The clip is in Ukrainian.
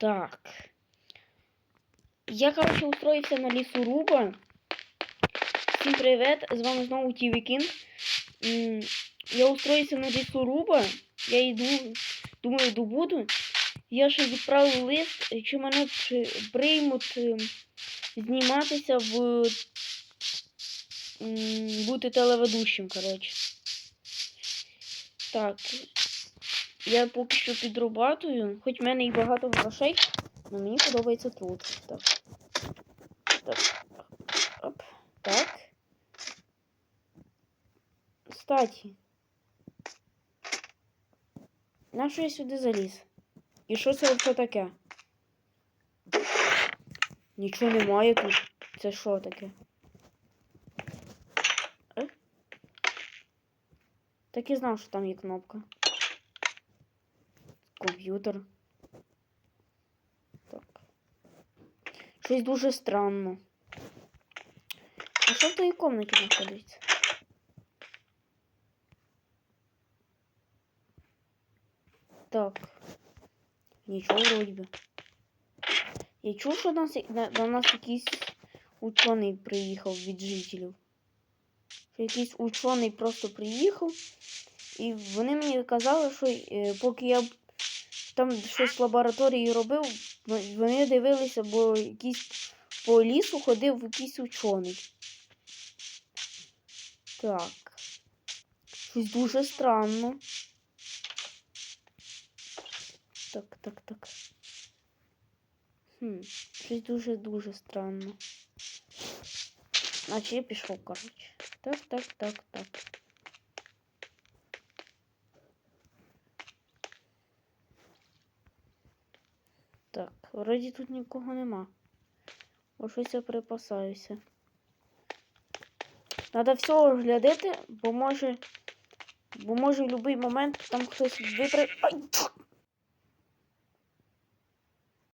Так. Я, короче, устроївся на лісоруба. Всім привіт! З вами знову Тіві Кінг. Я устроївся на лісоруба. Я йду, думаю, добуду. Я ще відправив лист, чи мене приймуть е, зніматися в бути телеведущим, коротше. Так. Я поки що підрабатую, хоч в мене і багато грошей, але мені подобається труд. Так. Так. Оп. Так. Кстати. На що я сюди заліз? І що це взагалі таке? Нічого немає тут. Це що таке? Е? Так і знав, що там є кнопка. Комп'ютер. Так. Щось дуже странно. А що в тій комнаті знаходиться? Так. Нічого вроді би. Я чув, що до нас, до нас якийсь учений приїхав від жителів. Що якийсь учений просто приїхав. І вони мені казали, що е, поки я там щось в лабораторії робив, вони дивилися, бо якийсь по лісу ходив якийсь учений. Так. Щось дуже странно. Так, так, так. Хм, щось дуже-дуже странно. Значить, я пішов, коротше. Так, так, так, так. Так, вроді тут нікого нема. Бо щось я припасаюся. Треба все оглядати, бо може. Бо може в будь-який момент там хтось випре. Ай!